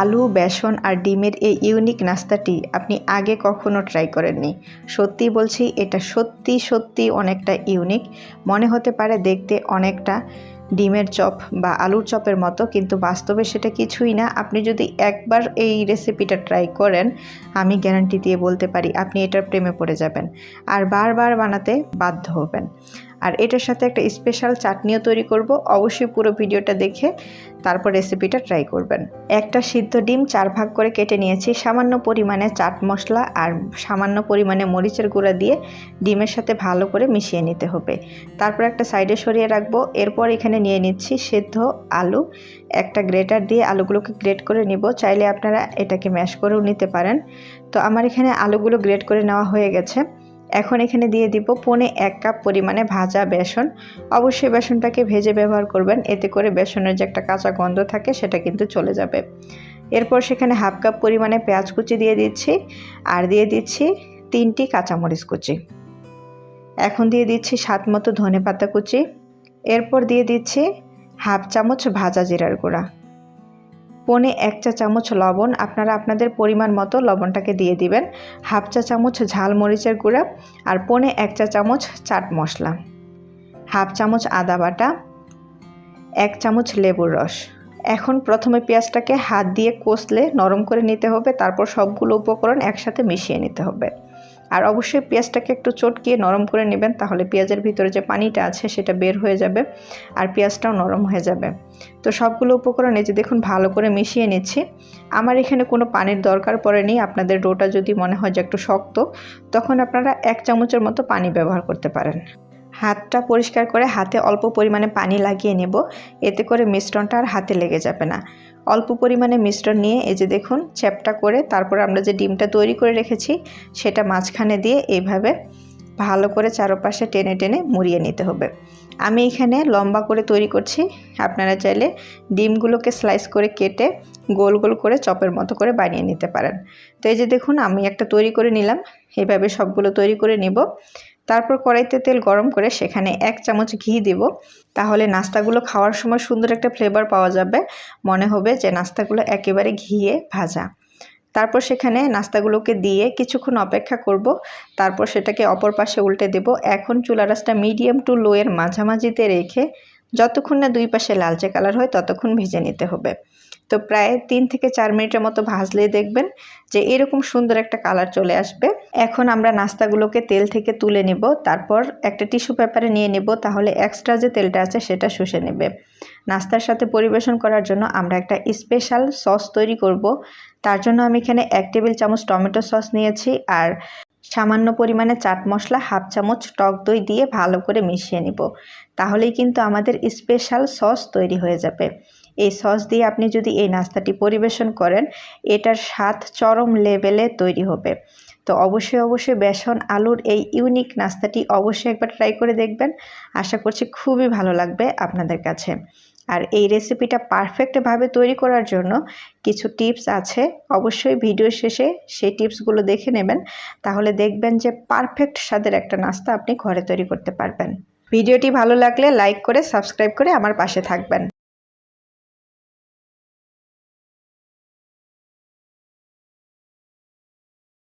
আলু, বেসন আর ডিমের এই ইউনিক নাস্তাটি আপনি আগে কখনো ট্রাই করেননি। সত্যি বলছি, এটা সত্যি সত্যি অনেকটা ইউনিক। মনে হতে পারে দেখতে অনেকটা ডিমের চপ বা আলুর চপের মতো, কিন্তু বাস্তবে সেটা কিছুই না। আপনি যদি একবার এই রেসিপিটা ট্রাই করেন, আমি গ্যারান্টি দিয়ে বলতে পারি আপনি এটার প্রেমে পড়ে যাবেন আর বারবার বানাতে বাধ্য হবেন। আর এটার সাথে একটা স্পেশাল চাটনিও তৈরি করব। অবশ্যই পুরো ভিডিওটা দেখে তারপর রেসিপিটা ট্রাই করবেন। একটা সিদ্ধ ডিম চার ভাগ করে কেটে নিয়েছি। সামান্য পরিমাণে চাট মশলা আর সামান্য পরিমাণে মরিচের গুঁড়া দিয়ে ডিমের সাথে ভালো করে মিশিয়ে নিতে হবে। তারপর একটা সাইডে সরিয়ে রাখব। এরপর এখানে নিয়ে নিচ্ছি সেদ্ধ আলু। একটা গ্রেটার দিয়ে আলুগুলোকে গ্রেট করে নিব। চাইলে আপনারা এটাকে ম্যাশ করেও নিতে পারেন। তো আমার এখানে আলুগুলো গ্রেট করে নেওয়া হয়ে গেছে। এখন এখানে দিয়ে দিব পনে এক কাপ পরিমাণে ভাজা বেসন। অবশ্যই বেসনটাকে ভেজে ব্যবহার করবেন, এতে করে বেসনের যে একটা কাঁচা গন্ধ থাকে সেটা কিন্তু চলে যাবে। এরপর সেখানে হাফ কাপ পরিমাণে পেঁয়াজ কুচি দিয়ে দিচ্ছি, আর দিয়ে দিচ্ছি তিনটি কাঁচামরিচ কুচি। এখন দিয়ে দিচ্ছি স্বাদ মতো ধনে পাতা কুচি। এরপর দিয়ে দিচ্ছি হাফ চামচ ভাজা জিরার গুঁড়া। পনে এক চা চামচ লবণ, আপনারা আপনাদের পরিমাণ মতো লবণটাকে দিয়ে দিবেন। হাফ চা চামচ ঝাল মরিচের গুঁড়া আর পনে এক চা চামচ চাট মশলা। হাফ চামচ আদা বাটা, এক চামচ লেবুর রস। এখন প্রথমে পেঁয়াজটাকে হাত দিয়ে কষলে নরম করে নিতে হবে, তারপর সবগুলো উপকরণ একসাথে মিশিয়ে নিতে হবে। আর অবশ্যই পেঁয়াজটাকে একটু চটকিয়ে নরম করে নেবেন, তাহলে পেঁয়াজের ভিতরে যে পানিটা আছে সেটা বের হয়ে যাবে আর পেঁয়াজটাও নরম হয়ে যাবে। তো সবগুলো উপকরণ এই যে দেখুন ভালো করে মিশিয়ে নিচ্ছি। আমার এখানে কোনো পানির দরকার পড়েনি, আপনাদের ডোটা যদি মনে হয় যে একটু শক্ত, তখন আপনারা এক চামচের মতো পানি ব্যবহার করতে পারেন। হাতটা পরিষ্কার করে হাতে অল্প পরিমাণে পানি লাগিয়ে নেব। এতে করে মিশ্রণটা আর হাতে লেগে যাবে না। অল্প পরিমাণে মিশ্রণ নিয়ে এই যে দেখুন, চ্যাপটা করে তারপর আমরা যে ডিমটা তৈরি করে রেখেছি, সেটা মাঝখানে দিয়ে এইভাবে ভালো করে চারপাশে টেনে টেনে মুড়িয়ে নিতে হবে। আমি এখানে লম্বা করে তৈরি করছি। আপনারা চাইলে ডিমগুলোকে স্লাইস করে কেটে গোল গোল করে চপের মতো করে বানিয়ে নিতে পারেন। তো এই যে দেখুন, আমি একটা তৈরি করে নিলাম। এভাবে সবগুলো তৈরি করে নিব। তারপর কড়াইতে তেল গরম করে সেখানে এক চামচ ঘি দিব। তাহলে নাস্তাগুলো খাওয়ার সময় সুন্দর একটা ফ্লেভার পাওয়া যাবে। মনে হবে যে নাস্তাগুলো একেবারে ঘিয়ে ভাজা। তারপর সেখানে নাস্তাগুলোকে দিয়ে কিছুক্ষণ অপেক্ষা করব। তারপর সেটাকে অপর পাশে উল্টে দেব। এখন চুলা রাসটা মিডিয়াম টু লোয়ের মাঝামাঝিতে রেখে যতক্ষণ না দুই পাশে লালচে কালার হয় ততক্ষণ ভেজে নিতে হবে। তো প্রায় তিন থেকে চার মিনিটের মতো ভাজলেই দেখবেন যে এরকম সুন্দর একটা কালার চলে আসবে। এখন আমরা নাস্তাগুলোকে তেল থেকে তুলে নেব, তারপর একটা টিস্যু পেপারে নিয়ে নেব, তাহলে এক্সট্রা যে তেলটা আছে সেটা শুষে নেবে। নাস্তার সাথে পরিবেশন করার জন্য আমরা একটা স্পেশাল সস তৈরি করব। তার জন্য আমি এখানে এক টেবিল চামচ টমেটো সস নিয়েছি আর সামান্য পরিমাণে চাট মশলা হাফ চামচ টক দই দিয়ে ভালো করে মিশিয়ে নিব। তাহলেই কিন্তু আমাদের স্পেশাল সস তৈরি হয়ে যাবে। এই সস দিয়ে আপনি যদি এই নাস্তাটি পরিবেশন করেন, এটার স্বাদ চরম লেভেলে তৈরি হবে। তো অবশ্যই অবশ্যই বেসন, আলুর এই ইউনিক নাস্তাটি অবশ্যই একবার ট্রাই করে দেখবেন। আশা করছি খুবই ভালো লাগবে আপনাদের কাছে। আর এই রেসিপিটা পারফেক্টভাবে তৈরি করার জন্য কিছু টিপস আছে। অবশ্যই ভিডিও শেষে সেই টিপসগুলো দেখে নেবেন। তাহলে দেখবেন যে পারফেক্ট স্বাদের একটা নাস্তা আপনি ঘরে তৈরি করতে পারবেন। ভিডিওটি ভালো লাগলে লাইক করে সাবস্ক্রাইব করে আমার পাশে থাকবেন।